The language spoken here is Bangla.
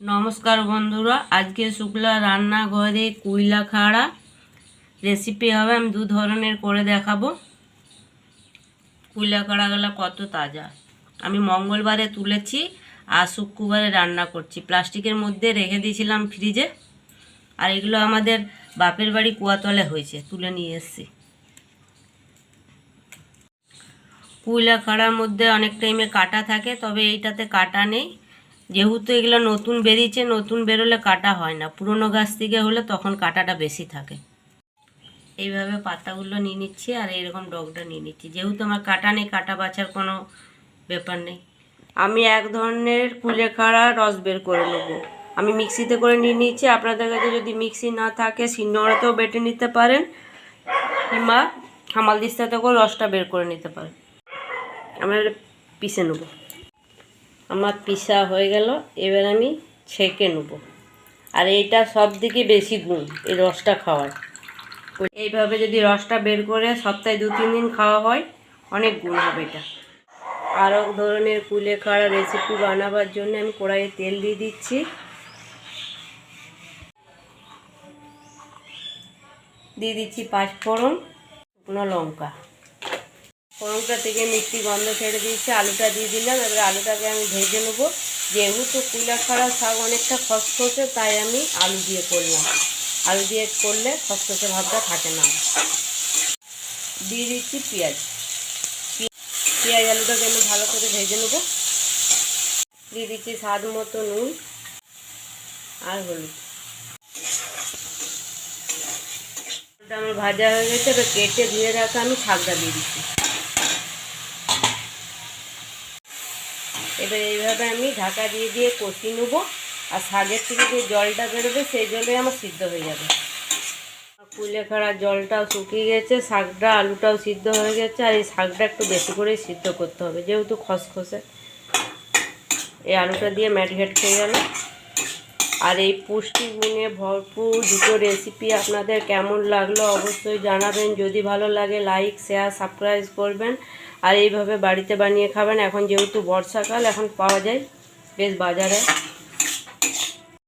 নমস্কার বন্ধুরা, আজকে শুক্লা রান্নাঘরে কুইলা খাড়া রেসিপি হবে, আমি দু ধরনের করে দেখাবো। কুইলা খাড়াগুলো কত তাজা। আমি মঙ্গলবারে তুলেছি আর শুক্রবারে রান্না করছি। প্লাস্টিকের মধ্যে রেখে দিয়েছিলাম ফ্রিজে, আর এগুলো আমাদের বাপের বাড়ি কুয়াতলে হয়েছে, তুলে নিয়ে এসেছি। কুইলা খাড়ার মধ্যে অনেক টাইমে কাটা থাকে, তবে এইটাতে কাটা নেই। যেহেতু এগুলো নতুন বেরিয়েছে, নতুন বেরোলে কাটা হয় না। পুরনো গাছ থেকে হলে তখন কাটাটা বেশি থাকে। এইভাবে পাতাগুলো নিয়ে নিচ্ছি আর এরকম ডগটা নিয়ে নিচ্ছি। যেহেতু আমার কাটা নেই, কাটা বাছার কোনো ব্যাপার নেই। আমি এক ধরনের কুলেখাড়া রস বের করে নেব। আমি মিক্সিতে করে নিয়ে নিচ্ছি। আপনাদের কাছে যদি মিক্সি না থাকে, শিলনোড়াতেও বেটে নিতে পারেন কিংবা হামাল দিস্তাতে করে রসটা বের করে নিতে পারেন। আমরা পিষে নেব। আমার পিসা হয়ে গেল, এবার আমি ছেঁকে নেব। আর এইটা সব থেকে বেশি গুণ, এই রসটা খাওয়ার। এইভাবে যদি রসটা বের করে সপ্তাহে দু তিন দিন খাওয়া হয়, অনেক গুণ হবে এটা। আরও ধরনের কুলে খাড়া রেসিপি বানাবার জন্য আমি কড়াইয়ে তেল দিয়ে দিচ্ছি। দিয়ে দিচ্ছি পাঁচফোড়ন শুকনো লঙ্কা। ফোড়নটা থেকে মিষ্টি গন্ধ ছেড়ে দিয়েছি, আলুটা দিয়ে দিলাম, এবার আলুটাকে আমি ভেজে নেব। যেহেতু কুইলা খাড়া শাক অনেকটা খসখসে, তাই আমি আলু দিয়ে করলাম। আলু দিয়ে করলে খসখসে ভাবটা থাকে না। দিয়ে দিচ্ছি পেঁয়াজ। পেঁয়াজ আলুটাকে আমি ভালো করে ভেজে নেব। দিয়ে দিচ্ছি স্বাদ মতো নুন আর হলুদ। আমার ভাজা হয়ে গেছে, এবার কেটে ধুয়ে রাখা আমি শাকটা দিয়ে দিচ্ছি। এবার এইভাবে আমি ঢাকা দিয়ে দিয়ে কষি নেব। আর শাকের থেকে যে জলটা বেরোবে, সেই জলে আমার সিদ্ধ হয়ে যাবে। কুলেখাড়া জলটাও শুকিয়ে গেছে, শাকটা, আলুটাও সিদ্ধ হয়ে গেছে, আর এই শাকটা একটু বেশি করে সিদ্ধ করতে হবে, যেহেতু খসখসে। এই আলুটা দিয়ে ম্যাটঘেট খেয়ে গেল আর এই পুষ্টিগুণে ভরপুর দুটো রেসিপি আপনাদের কেমন লাগল অবশ্যই জানাবেন। যদি ভালো লাগে লাইক শেয়ার সাবস্ক্রাইব করবেন। আর এইভাবে বাড়িতে বানিয়ে খাবেন। এখন যেহেতু বর্ষাকাল, এখন পাওয়া যায় বেশ বাজারে।